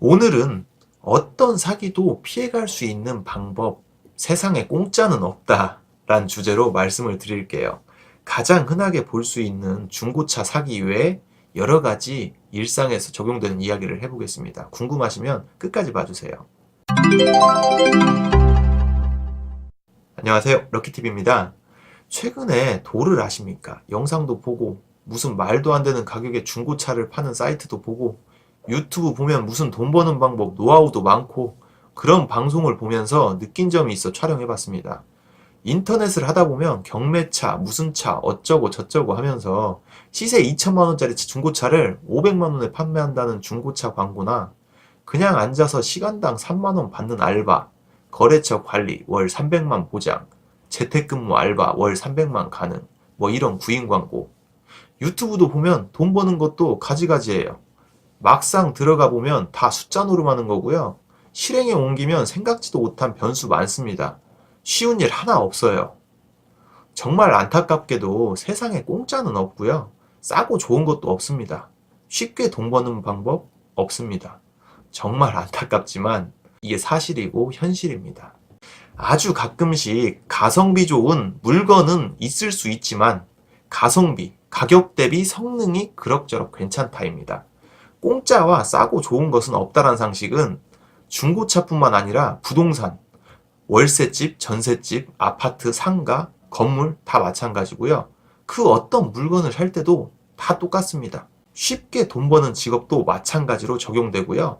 오늘은 어떤 사기도 피해갈 수 있는 방법, 세상에 공짜는 없다. 란 주제로 말씀을 드릴게요. 가장 흔하게 볼 수 있는 중고차 사기 외에 여러 가지 일상에서 적용되는 이야기를 해보겠습니다. 궁금하시면 끝까지 봐주세요. 안녕하세요. 럭키TV입니다. 최근에 도를 아십니까? 영상도 보고, 무슨 말도 안 되는 가격에 중고차를 파는 사이트도 보고, 유튜브 보면 무슨 돈 버는 방법, 노하우도 많고, 그런 방송을 보면서 느낀 점이 있어 촬영해봤습니다. 인터넷을 하다 보면 경매차, 무슨 차, 어쩌고 저쩌고 하면서 시세 2천만 원짜리 중고차를 500만 원에 판매한다는 중고차 광고나 그냥 앉아서 시간당 3만 원 받는 알바, 거래처 관리 월 300만 보장, 재택근무 알바 월 300만 가능, 뭐 이런 구인 광고. 유튜브도 보면 돈 버는 것도 가지가지예요. 막상 들어가 보면 다 숫자 노름하는 거고요. 실행에 옮기면 생각지도 못한 변수 많습니다. 쉬운 일 하나 없어요. 정말 안타깝게도 세상에 공짜는 없고요. 싸고 좋은 것도 없습니다. 쉽게 돈 버는 방법 없습니다. 정말 안타깝지만 이게 사실이고 현실입니다. 아주 가끔씩 가성비 좋은 물건은 있을 수 있지만 가성비, 가격 대비 성능이 그럭저럭 괜찮다입니다. 공짜와 싸고 좋은 것은 없다란 상식은 중고차뿐만 아니라 부동산, 월세집, 전세집, 아파트, 상가, 건물 다 마찬가지고요. 그 어떤 물건을 살 때도 다 똑같습니다. 쉽게 돈 버는 직업도 마찬가지로 적용되고요.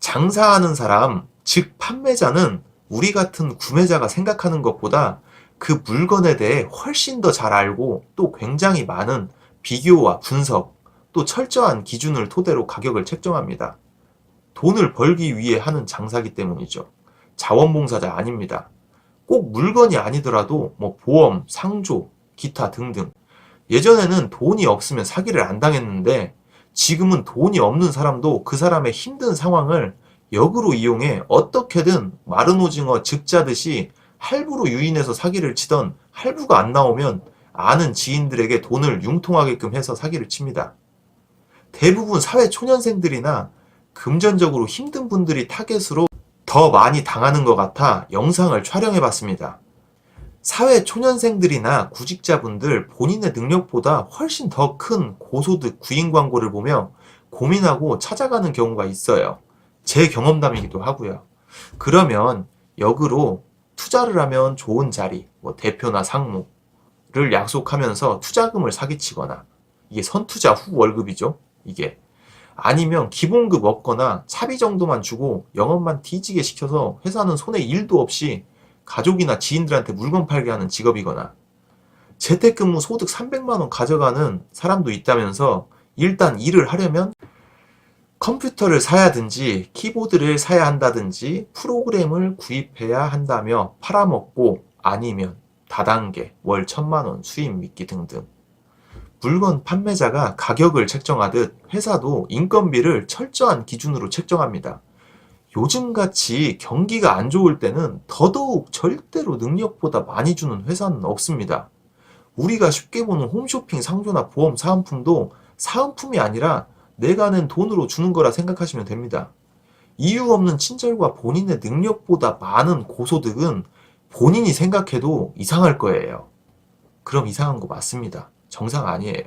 장사하는 사람, 즉 판매자는 우리 같은 구매자가 생각하는 것보다 그 물건에 대해 훨씬 더 잘 알고 또 굉장히 많은 비교와 분석, 또 철저한 기준을 토대로 가격을 책정합니다. 돈을 벌기 위해 하는 장사기 때문이죠. 자원봉사자 아닙니다. 꼭 물건이 아니더라도 뭐 보험, 상조, 기타 등등. 예전에는 돈이 없으면 사기를 안 당했는데 지금은 돈이 없는 사람도 그 사람의 힘든 상황을 역으로 이용해 어떻게든 마른 오징어 즙자듯이 할부로 유인해서 사기를 치던 할부가 안 나오면 아는 지인들에게 돈을 융통하게끔 해서 사기를 칩니다. 대부분 사회 초년생들이나 금전적으로 힘든 분들이 타겟으로 더 많이 당하는 것 같아 영상을 촬영해 봤습니다. 사회 초년생들이나 구직자분들 본인의 능력보다 훨씬 더 큰 고소득 구인 광고를 보며 고민하고 찾아가는 경우가 있어요. 제 경험담이기도 하고요. 그러면 역으로 투자를 하면 좋은 자리, 뭐 대표나 상무를 약속하면서 투자금을 사기치거나 이게 선투자 후 월급이죠. 이게. 아니면 기본급 얻거나 차비 정도만 주고 영업만 뒤지게 시켜서 회사는 손에 일도 없이 가족이나 지인들한테 물건 팔게 하는 직업이거나 재택근무 소득 300만 원 가져가는 사람도 있다면서 일단 일을 하려면 컴퓨터를 사야든지 키보드를 사야 한다든지 프로그램을 구입해야 한다며 팔아먹고 아니면 다단계 월 천만 원 수입 미끼 등등 물건 판매자가 가격을 책정하듯 회사도 인건비를 철저한 기준으로 책정합니다. 요즘같이 경기가 안 좋을 때는 더더욱 절대로 능력보다 많이 주는 회사는 없습니다. 우리가 쉽게 보는 홈쇼핑 상조나 보험 사은품도 사은품이 아니라 내가 낸 돈으로 주는 거라 생각하시면 됩니다. 이유 없는 친절과 본인의 능력보다 많은 고소득은 본인이 생각해도 이상할 거예요. 그럼 이상한 거 맞습니다. 정상 아니에요.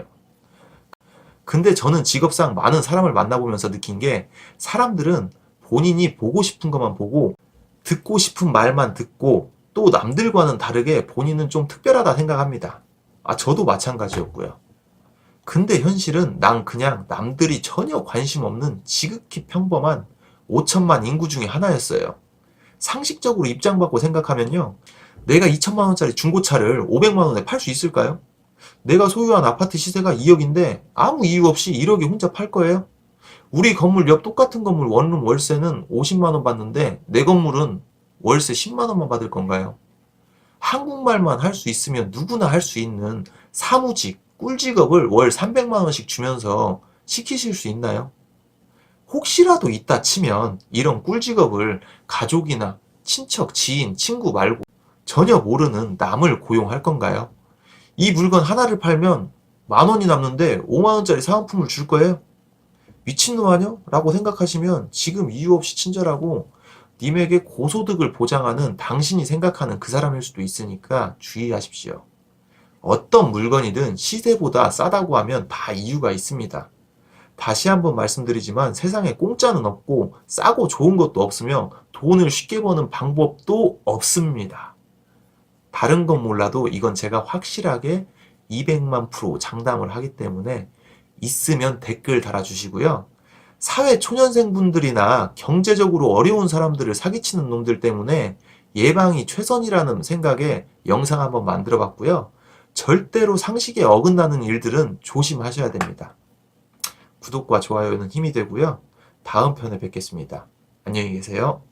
근데 저는 직업상 많은 사람을 만나보면서 느낀 게 사람들은 본인이 보고 싶은 것만 보고 듣고 싶은 말만 듣고 또 남들과는 다르게 본인은 좀 특별하다 생각합니다. 아, 저도 마찬가지였고요. 근데 현실은 난 그냥 남들이 전혀 관심 없는 지극히 평범한 5천만 인구 중에 하나였어요. 상식적으로 입장받고 생각하면요. 내가 2천만 원짜리 중고차를 500만 원에 팔 수 있을까요? 내가 소유한 아파트 시세가 2억인데 아무 이유 없이 1억에 혼자 팔 거예요? 우리 건물 옆 똑같은 건물 원룸 월세는 50만 원 받는데 내 건물은 월세 10만 원만 받을 건가요? 한국말만 할 수 있으면 누구나 할 수 있는 사무직, 꿀직업을 월 300만 원씩 주면서 시키실 수 있나요? 혹시라도 있다 치면 이런 꿀직업을 가족이나 친척, 지인, 친구 말고 전혀 모르는 남을 고용할 건가요? 이 물건 하나를 팔면 만 원이 남는데 5만 원짜리 사은품을 줄 거예요? 미친놈 아냐? 라고 생각하시면 지금 이유 없이 친절하고 님에게 고소득을 보장하는 당신이 생각하는 그 사람일 수도 있으니까 주의하십시오. 어떤 물건이든 시세보다 싸다고 하면 다 이유가 있습니다. 다시 한번 말씀드리지만 세상에 공짜는 없고 싸고 좋은 것도 없으며 돈을 쉽게 버는 방법도 없습니다. 다른 건 몰라도 이건 제가 확실하게 200만 프로 장담을 하기 때문에 있으면 댓글 달아주시고요. 사회 초년생분들이나 경제적으로 어려운 사람들을 사기치는 놈들 때문에 예방이 최선이라는 생각에 영상 한번 만들어 봤고요. 절대로 상식에 어긋나는 일들은 조심하셔야 됩니다. 구독과 좋아요는 힘이 되고요. 다음 편에 뵙겠습니다. 안녕히 계세요.